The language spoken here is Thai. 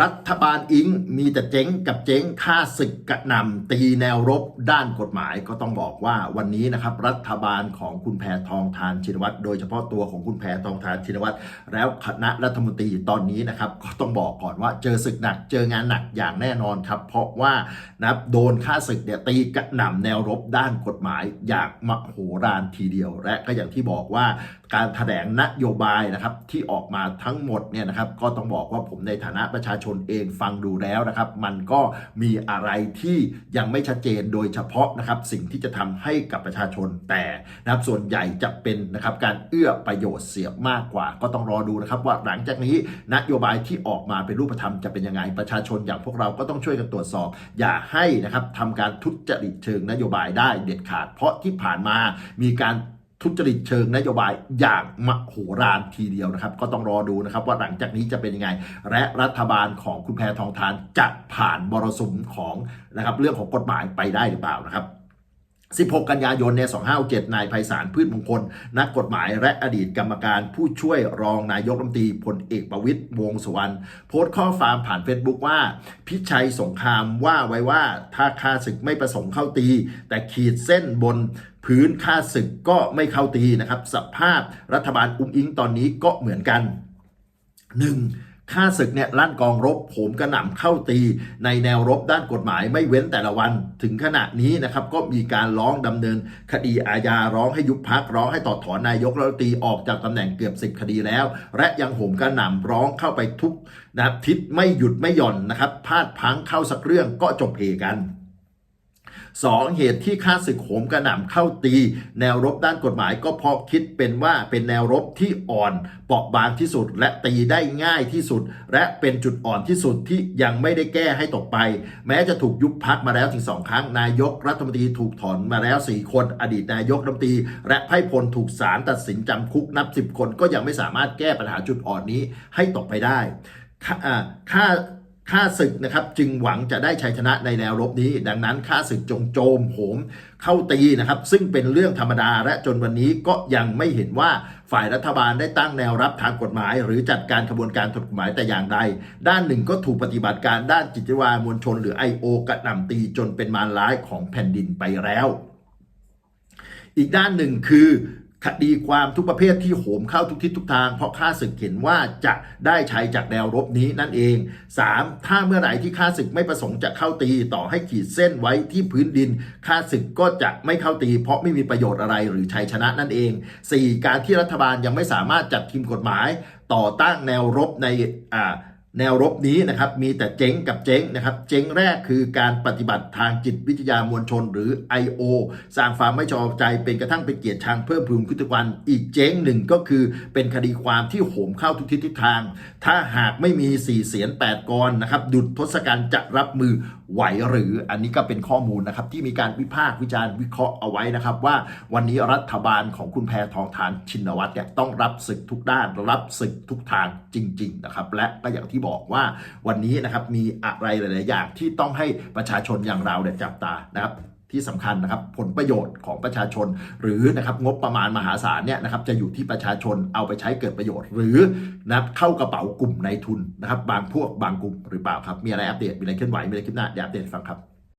รัฐบาลอิงมีแต่เจ๊งกับเจ๊งฆ่าศึกกระหน่ำตีแนวรบด้านกฎหมายก็ต้องบอกว่าวันนี้นะครับ รัฐบาลของคุณแพทองทานชินวัตรโดยเฉพาะตัวของคุณแพทองทานชินวัตรแล้วคณะรัฐมนตรีตอนนี้นะครับ ก็ต้องบอกก่อนว่าเจอศึกหนักเจองานหนักอย่างแน่นอนครับ เพราะว่านะับโดนฆ่าศึกเนี่ยตีกระหน่ำแนวรบด้านกฎหมายอย่างมโหฬารทีเดียว และก็อย่างที่บอกว่าการแถลงนโยบายนะครับที่ออกมาทั้งหมดเนี่ยนะครับ ก็ต้องบอกว่าผมในฐานะประชาชนเองฟังดูแล้วนะครับ มันก็มีอะไรที่ยังไม่ชัดเจนโดยเฉพาะนะครับสิ่งที่จะทำให้กับประชาชนแต่นะครับส่วนใหญ่จะเป็นนะครับการเอื้อประโยชน์เสียมากกว่า ก็ต้องรอดูนะครับว่าหลังจากนี้นโยบายที่ออกมาเป็นรูปธรรมจะเป็นยังไงประชาชนอย่างพวกเราก็ต้องช่วยกันตรวจสอบ อย่าให้นะครับทำการทุจริตเชิงนโยบายได้เด็ดขาด เพราะที่ผ่านมามีการ ทุจริตเชิงนโยบายอย่างมโหฬารทีเดียวนะครับ ก็ต้องรอดูนะครับว่าหลังจากนี้จะเป็นยังไง และรัฐบาลของคุณแพทองทานจะผ่านมรสุมของนะครับเรื่องของกฎหมายไปได้หรือเปล่านะครับ 16 กันยายนเนี่ย257นายไพศาลพืชมงคล นักกฎหมายและอดีตกรรมการผู้ช่วยรองนายกรัฐมนตรีพลเอกประวิตยวงษ์สุวรรณโพสต์ข้อความผ่านเฟซบุ๊กว่า พิชัยสงครามว่าไว้ว่าถ้าข้าศึกไม่ประสงค์เข้าตี แต่ขีดเส้นบนพื้นข้าศึกก็ไม่เข้าตีนะครับสภาพรัฐบาลอุ้งอิงตอนนี้ก็เหมือนกันหนึ่ง ข้าศึกเนี่ยลั่นกองรบโผมกระหน่ำเข้าตีในแนวรบด้านกฎหมายไม่เว้นแต่ละวัน ถึงขณะนี้นะครับก็มีการร้องดำเนิน คดีอาญาร้องให้ยุบพักร้องให้ต่อถอนนายกรัฐมนตรีออกจากตำแหน่งเกือบ 10 คดีแล้ว และยังโหมกระหน่ำร้องเข้าไปทุกนะครับทิศไม่หยุดไม่หย่อนนะครับพลาดพังเข้าสักเรื่องก็จบเหกัน สองเหตุที่ข้าศึกโหมกระหน่ำเข้าตี แนวรบด้านกฎหมายก็เพราะคิดเป็นว่าเป็นแนวรบที่อ่อนเปราะบางที่สุด และตีได้ง่ายที่สุด และเป็นจุดอ่อนที่สุดที่ยังไม่ได้แก้ให้ตกไป แม้จะถูกยุบพักมาแล้วถึงสองครั้งนายกรัฐมนตรีถูกถอนมาแล้ว 4 คน อดีตนายกรัฐมนตรีและไพ่พลถูกศาลตัดสินจำคุกนับ 10 คนก็ยังไม่สามารถแก้ปัญหาจุดอ่อนนี้ให้ตกไปได้ค่า ข้าศึกนะครับจึงหวังจะได้ชัยชนะในแนวรบนี้ ดังนั้นข้าศึกจงโจมโหมเข้าตีนะครับ ซึ่งเป็นเรื่องธรรมดาและจนวันนี้ก็ยังไม่เห็นว่าฝ่ายรัฐบาลได้ตั้งแนวรับทางกฎหมาย หรือจัดการขบวนการถกกฎหมายแต่อย่างใด ด้านหนึ่งก็ถูกปฏิบัติการด้านจิตวิทยามวลชน หรือ I.O. กระหน่ำตีจนเป็นมารร้ายของแผ่นดินไปแล้ว อีกด้านหนึ่งคือ คดีความทุกประเภทที่โหมเข้าทุกทิศทุกทาง เพราะข้าศึกเห็นว่าจะได้ใช้จากแนวรบนี้นั่นเอง 3. ถ้าเมื่อไหร่ที่ข้าศึกไม่ประสงค์จะเข้าตีต่อให้ขีดเส้นไว้ที่พื้นดินข้าศึกก็จะไม่เข้าตี เพราะไม่มีประโยชน์อะไรหรือชัยชนะนั่นเอง 4. การที่รัฐบาลยังไม่สามารถจัดทีมกฎหมาย ต่อต้านแนวรบในอ่า แนวรบนี้นะครับมีแต่เจ๊งกับเจ๊งนะครับ เจ๊งแรกคือการปฏิบัติทางจิตวิทยามวลชนหรือ I.O. สร้างความไม่ชอบใจเป็นกระทั่งเป็นเกียรติชังเพิ่มพูนขึ้นทุกวัน อีกเจ๊งหนึ่งก็คือเป็นคดีความที่โหมเข้าทุกทิศทุกทาง ถ้าหากไม่มี4เสียน8กรนะครับดุดทศกัณฐ์จะรับมือไหวหรืออันนี้ก็เป็นข้อมูลนะครับที่มีการวิพากษ์วิจารณ์วิเคราะห์เอาไว้นะครับ ว่าวันนี้รัฐบาลของคุณแพทองทานชินวัตรเนี่ยต้องรับศึกทุกด้านรับศึกทุกทางจริง ๆ นะครับ และก็อย่างที่บอกว่าวันนี้นะครับมีอะไรหลาย ๆ อย่างที่ต้องให้ประชาชนอย่างเราเนี่ยจับตานะครับที่สำคัญนะครับผลประโยชน์ของประชาชน หรือนะครับงบประมาณมหาศาลเนี่ยนะครับจะอยู่ที่ประชาชนเอาไปใช้เกิดประโยชน์ หรือนะครับเข้ากระเป๋ากลุ่มในทุนนะครับบางพวกบางกลุ่มหรือเปล่าครับ มีอะไรอัปเดตมีอะไรเคลื่อนไหวมีอะไรคลิปหน้าเดี๋ยวอัปเดตฟังครับ